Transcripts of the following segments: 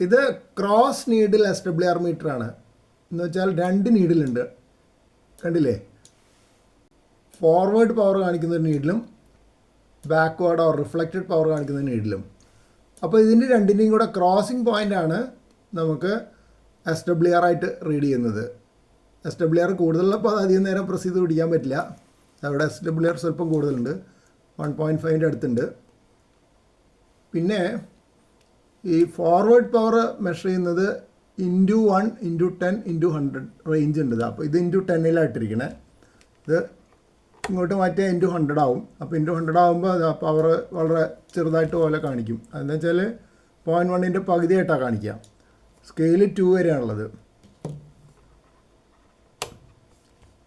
ഇത് cross needle S W R meter ആണ്. എന്ന് വെച്ചാൽ രണ്ട് നീഡിലുണ്ട് കണ്ടില്ലേ? ഫോർവേഡ് പവർ കാണിക്കുന്ന ഒരു നീഡിലും ബാക്ക്വേർഡ് ഓർ റിഫ്ലക്റ്റഡ് പവർ കാണിക്കുന്ന നീഡിലും അപ്പോൾ ഇതിന്റെ രണ്ടിന്റെയും കൂടെ ക്രോസിംഗ് പോയിന്റ് ആണ് നമുക്ക് എസ് ഡബ്ല്യു ആർ ആയിട്ട് റീഡ് ചെയ്യുന്നത്. എസ് ഡബ്ല്യു ആർ കൂടുതലുള്ളപ്പോൾ അത് അധികം നേരം പ്രസ് ചെയ്ത് പിടിക്കാൻ പറ്റില്ല. അവിടെ എസ് ഡബ്ല്യു ആർ സ്വല്പം കൂടുതലുണ്ട്. വൺ പോയിന്റ് ഫൈവിന്റെ അടുത്തുണ്ട്. പിന്നെ ഈ ഫോർവേഡ് പവർ മെഷർ ചെയ്യുന്നത് into one into ten into hundred range ഉണ്ട്. അപ്പോൾ ഇത് ഇന്റു ടെന്നിലായിട്ടിരിക്കണേ ഇത് ഇങ്ങോട്ട് മാറ്റിയാൽ ഇന്റു ഹൺഡ്രഡ് ആവും. അപ്പോൾ ഇന്റു ഹൺഡ്രഡ് ആകുമ്പോൾ പവർ വളരെ ചെറുതായിട്ട് പോലെ കാണിക്കും. അതെന്ന് വെച്ചാൽ പോയിന്റ് വണ്ണിന്റെ പകുതിയായിട്ടാണ് കാണിക്കുക സ്കെയിൽ ടു വരെയാണുള്ളത്.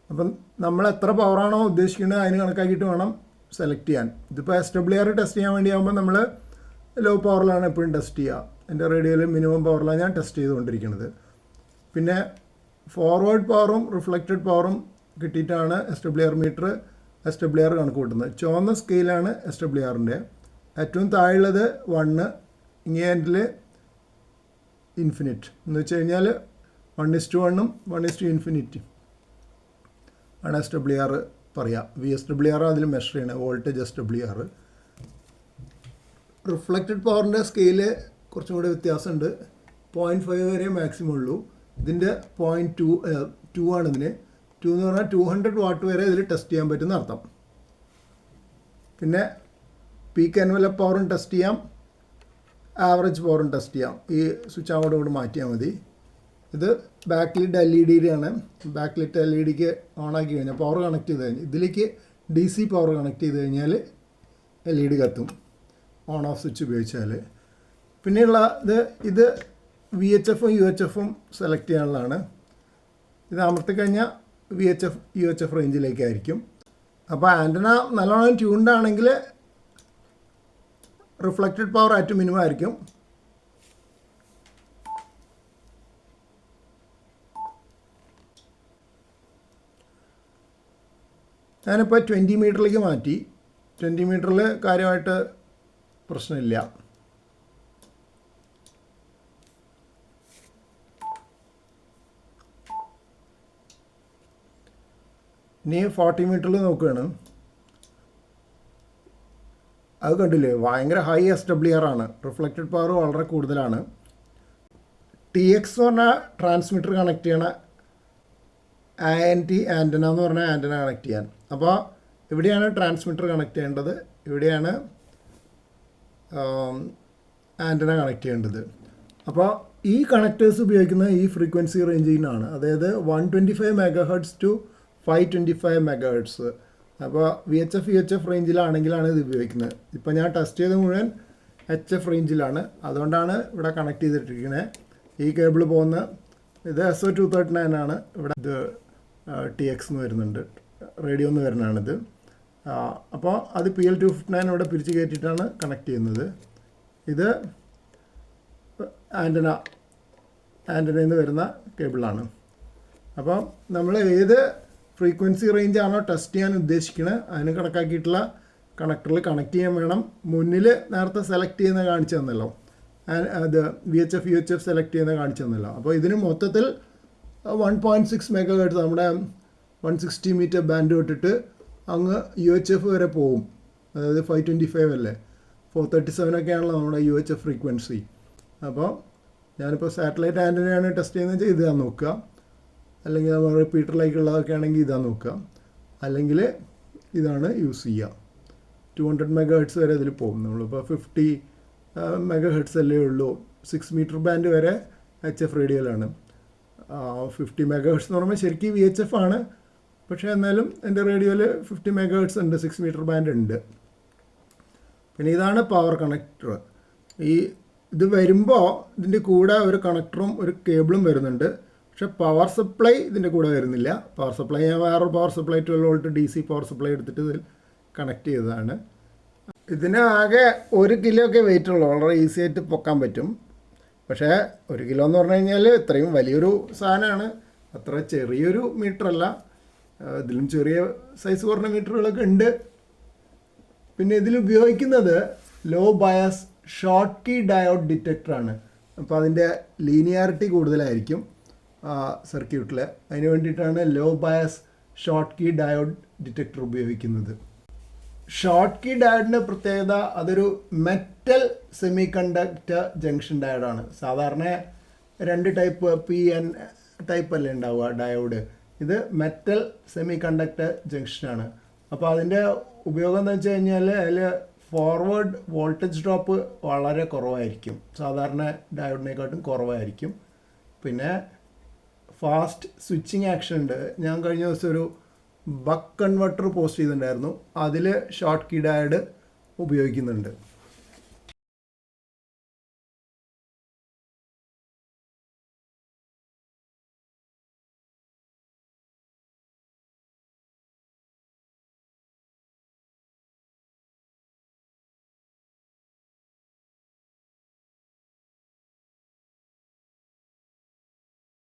അപ്പം നമ്മൾ എത്ര പവറാണോ ഉദ്ദേശിക്കുന്നത് അതിന് കണക്കാക്കിയിട്ട് വേണം സെലക്ട് ചെയ്യാൻ. ഇതിപ്പോൾ എസ് ഡബ്ല്യു ആർ ടെസ്റ്റ് ചെയ്യാൻ വേണ്ടി ആകുമ്പോൾ നമ്മൾ ലോ പവറിലാണ് എപ്പോഴും ടെസ്റ്റ് ചെയ്യുക എന്റെ റേഡിയോയിൽ മിനിമം പവറിലാണ് ഞാൻ ടെസ്റ്റ് ചെയ്തുകൊണ്ടിരിക്കുന്നത്. പിന്നെ ഫോർവേഡ് പവറും റിഫ്ലക്റ്റഡ് പവറും കിട്ടിയിട്ടാണ് S W R meter S W R കണക്ക് കൂട്ടുന്നത്. ചുവന്ന സ്കെയിലാണ് എസ് ഡബ്ല്യു ആറിന്റെ ഏറ്റവും താഴെയുള്ളത് വണ്ണ് ഇങ്ങേ എൻഡിൽ ഇൻഫിനിറ്റ് എന്ന് വെച്ച് കഴിഞ്ഞാൽ വൺ ഇസ് ടു വണ്ണും വൺ ഇസ് ടു ഇൻഫിനിറ്റി ആണ് എസ് ഡബ്ല്യു ആർ പറയാം. വി എസ് ഡബ്ല്യു ആർ അതിൽ മെഷർ ചെയ്യണത്. Voltage S W R reflected പവറിന്റെ സ്കെയിൽ കുറച്ചും കൂടെ വ്യത്യാസമുണ്ട്. പോയിന്റ് ഫൈവ് വരെ മാക്സിമം ഉള്ളൂ. ഇതിന്റെ പോയിന്റ് ടു ടു ആണ് ഇതിന്. ടു എന്ന് പറഞ്ഞാൽ ടു ഹൺഡ്രഡ് വാട്ട് വരെ ഇതിൽ ടെസ്റ്റ് ചെയ്യാൻ പറ്റുന്ന അർത്ഥം. പിന്നെ പീക്ക് എൻവലപ്പ് പവറും ടെസ്റ്റ് ചെയ്യാം. ആവറേജ് പവറും ടെസ്റ്റ് ചെയ്യാം. ഈ സ്വിച്ച് അങ്ങോട്ട് കൂടെ മാറ്റിയാൽ മതി. ഇത് ബാക്ക് ലിറ്റ് എൽ ഇ ഡിയുടെയാണ് ബാക്ക്ലിറ്റ് എൽ ഇ ഡിക്ക് ഓണാക്കി കഴിഞ്ഞാൽ പവർ കണക്ട് ചെയ്ത് കഴിഞ്ഞാൽ ഇതിലേക്ക് ഡി സി പവർ കണക്ട് ചെയ്ത് കഴിഞ്ഞാൽ എൽ ഇ ഡി കത്തും. ഓൺ ഓഫ് സ്വിച്ച് ഉപയോഗിച്ചാൽ പിന്നെയുള്ള ഇത് ഇത് വി എച്ച് എഫും യു എച്ച് എഫും സെലക്ട് ചെയ്യാനുള്ളതാണ്. ഇത് അമർത്തി കഴിഞ്ഞാൽ V H F U H F റേഞ്ചിലേക്കായിരിക്കും അപ്പോൾ ആന്റന നല്ലോണം ട്യൂൺഡ് ആണെങ്കിൽ റിഫ്ലക്റ്റഡ് പവർ ആറ്റ് മിനിമം ആയിരിക്കും. ഞാനിപ്പോൾ ട്വന്റി മീറ്ററിലേക്ക് മാറ്റി. ട്വന്റി മീറ്ററിൽ കാര്യമായിട്ട് പ്രശ്നമില്ല. ഇനി ഫോർട്ടി മീറ്ററിൽ നോക്കുകയാണ്. അത് കണ്ടില്ലേ? ഭയങ്കര ഹൈ എസ് ഡബ്ല്യു ആർ ആണ്. റിഫ്ലക്റ്റഡ് പവർ വളരെ കൂടുതലാണ്. ടി എക്സ് എന്ന് പറഞ്ഞാൽ ട്രാൻസ്മിറ്റർ കണക്ട് ചെയ്യണ ആ എൻ ടി ആന്റന എന്ന് പറഞ്ഞാൽ ആന്റന കണക്ട് ചെയ്യാൻ. അപ്പോൾ ഇവിടെയാണ് ട്രാൻസ്മിറ്റർ കണക്ട് ചെയ്യേണ്ടത്. ഇവിടെയാണ് ആന്റന കണക്ട് ചെയ്യേണ്ടത്. അപ്പോൾ ഈ കണക്ടേഴ്സ് ഉപയോഗിക്കുന്ന ഈ ഫ്രീക്വൻസി റേഞ്ചിനാണ് അതായത് one twenty five mega two five twenty five mega അപ്പോൾ V H F U H F റേഞ്ചിലാണെങ്കിലാണ് ഇത് ഉപയോഗിക്കുന്നത്. ഇപ്പോൾ ഞാൻ ടെസ്റ്റ് ചെയ്ത് മുഴുവൻ എച്ച് എഫ് റേഞ്ചിലാണ് അതുകൊണ്ടാണ് ഇവിടെ കണക്ട് ചെയ്തിട്ടിരിക്കുന്നത് ഈ കേബിൾ പോകുന്ന ഇത് S O two thirty nine ആണ്. ഇവിടെ ഇത് ടി എക്സ് എന്ന് വരുന്നുണ്ട്. റേഡിയോ എന്ന് വരുന്നതാണിത്. അപ്പോൾ അത് P L two fifty nine ഇവിടെ പിരിച്ച് കയറ്റിയിട്ടാണ് കണക്ട് ചെയ്യുന്നത്. ഇത് ആന്റന ആന്റനയിൽ നിന്ന് വരുന്ന കേബിളാണ് അപ്പം നമ്മൾ ഏത് ഫ്രീക്വൻസി റേഞ്ചാണോ ടെസ്റ്റ് ചെയ്യാൻ ഉദ്ദേശിക്കുന്നത് അതിന് കണക്കാക്കിയിട്ടുള്ള കണക്ടറിൽ കണക്ട് ചെയ്യാൻ വേണം. മുന്നിൽ നേരത്തെ സെലക്ട് ചെയ്യുന്ന കാണിച്ചു തന്നല്ലോ. അത് V H F U H F select ചെയ്യുന്ന കാണിച്ചു തന്നല്ലോ. അപ്പോൾ ഇതിന് മൊത്തത്തിൽ one point six mega hertz നമ്മുടെ വൺ സിക്സ്റ്റി മീറ്റർ ബാൻഡ് തൊട്ടിട്ട് അങ്ങ് യു എച്ച് എഫ് വരെ പോവും അതായത് ഫൈവ് ട്വന്റി ഫൈവ് അല്ലേ? ഫോർ തേർട്ടി സെവൻ ഒക്കെയാണല്ലോ നമ്മുടെ യു എച്ച് എഫ് ഫ്രീക്വൻസി അപ്പോൾ ഞാനിപ്പോൾ സാറ്റലൈറ്റ് ആന്റനയാണ് ടെസ്റ്റ് ചെയ്യുന്നത് ഇതാ നോക്കുക. അല്ലെങ്കിൽ നമ്മൾ റിപ്പീറ്ററിലേക്കുള്ളതൊക്കെ ആണെങ്കിൽ ഇതാ നോക്കുക. അല്ലെങ്കിൽ ഇതാണ് യൂസ് ചെയ്യുക. ടു ഹൺഡ്രഡ് മെഗാ ഹെഡ്സ് വരെ ഇതിൽ പോകും നമ്മളിപ്പോൾ ഫിഫ്റ്റി മെഗാ ഹെഡ്സ് അല്ലേ ഉള്ളൂ. സിക്സ് മീറ്റർ ബാൻഡ് വരെ എച്ച് എഫ് റേഡിയോയിലാണ് ഫിഫ്റ്റി മെഗാ ഹെഡ്സ് എന്ന് പറയുമ്പോൾ ശരിക്കും വി എച്ച് എഫ് ആണ്. പക്ഷേ എന്നാലും എന്റെ റേഡിയോയിൽ ഫിഫ്റ്റി മെഗേഴ്സ് ഉണ്ട് സിക്സ് മീറ്റർ ബാൻഡ് ഉണ്ട്. പിന്നെ ഇതാണ് പവർ കണക്ടർ. ഈ ഇത് വരുമ്പോൾ ഇതിന്റെ കൂടെ ഒരു കണക്ടറും ഒരു കേബിളും വരുന്നുണ്ട്. പക്ഷെ പവർ സപ്ലൈ ഇതിന്റെ കൂടെ വരുന്നില്ല. പവർ സപ്ലൈ ഞാൻ വേറെ power supply twelve volt D C power supply എടുത്തിട്ട് ഇതിൽ കണക്ട് ചെയ്തതാണ്. ഇതിന് ആകെ ഒരു കിലോ ഒക്കെ വെയിറ്റ് ഉള്ളൂ. വളരെ ഈസി ആയിട്ട് പൊക്കാൻ പറ്റും. പക്ഷേ ഒരു കിലോ എന്ന് പറഞ്ഞു കഴിഞ്ഞാൽ ഇത്രയും വലിയൊരു സാധനമാണ്. അത്ര ചെറിയൊരു മീറ്ററല്ല. ഇതിലും ചെറിയ സൈസ് കുറഞ്ഞ മീറ്ററുകളൊക്കെ ഉണ്ട്. പിന്നെ ഇതിൽ ഉപയോഗിക്കുന്നത് low bias Schottky diode ഡിറ്റക്ടറാണ് അപ്പോൾ അതിന്റെ ലീനിയാരിറ്റി കൂടുതലായിരിക്കും സർക്യൂട്ടിൽ അതിന് വേണ്ടിയിട്ടാണ് low bias Schottky diode detector ഉപയോഗിക്കുന്നത്. ഷോർട്ട് കീ ഡയോഡിന്റെ പ്രത്യേകത അതൊരു മെറ്റൽ സെമി കണ്ടക്ടർ ജംഗ്ഷൻ ഡയോഡാണ് സാധാരണ രണ്ട് ടൈപ്പ് പി എൻ ടൈപ്പ് അല്ലേ ഉണ്ടാവുക ഡയോഡ് ഇത് മെറ്റൽ സെമി കണ്ടക്ടർ ജംഗ്ഷനാണ് അപ്പോൾ അതിന്റെ ഉപയോഗം എന്ന് വെച്ച് കഴിഞ്ഞാൽ അതിൽ ഫോർവേഡ് വോൾട്ടേജ് ഡ്രോപ്പ് വളരെ കുറവായിരിക്കും. സാധാരണ ഡയോഡിനെക്കാട്ടും കുറവായിരിക്കും. പിന്നെ ഫാസ്റ്റ് സ്വിച്ചിങ് ആക്ഷൻ ഉണ്ട്. ഞാൻ കഴിഞ്ഞ ദിവസം ഒരു ബക്ക് കൺവെർട്ടർ പോസ്റ്റ് ചെയ്തിട്ടുണ്ടായിരുന്നു. അതിൽ ഷോർട്ട് കീ ഉപയോഗിക്കുന്നുണ്ട്.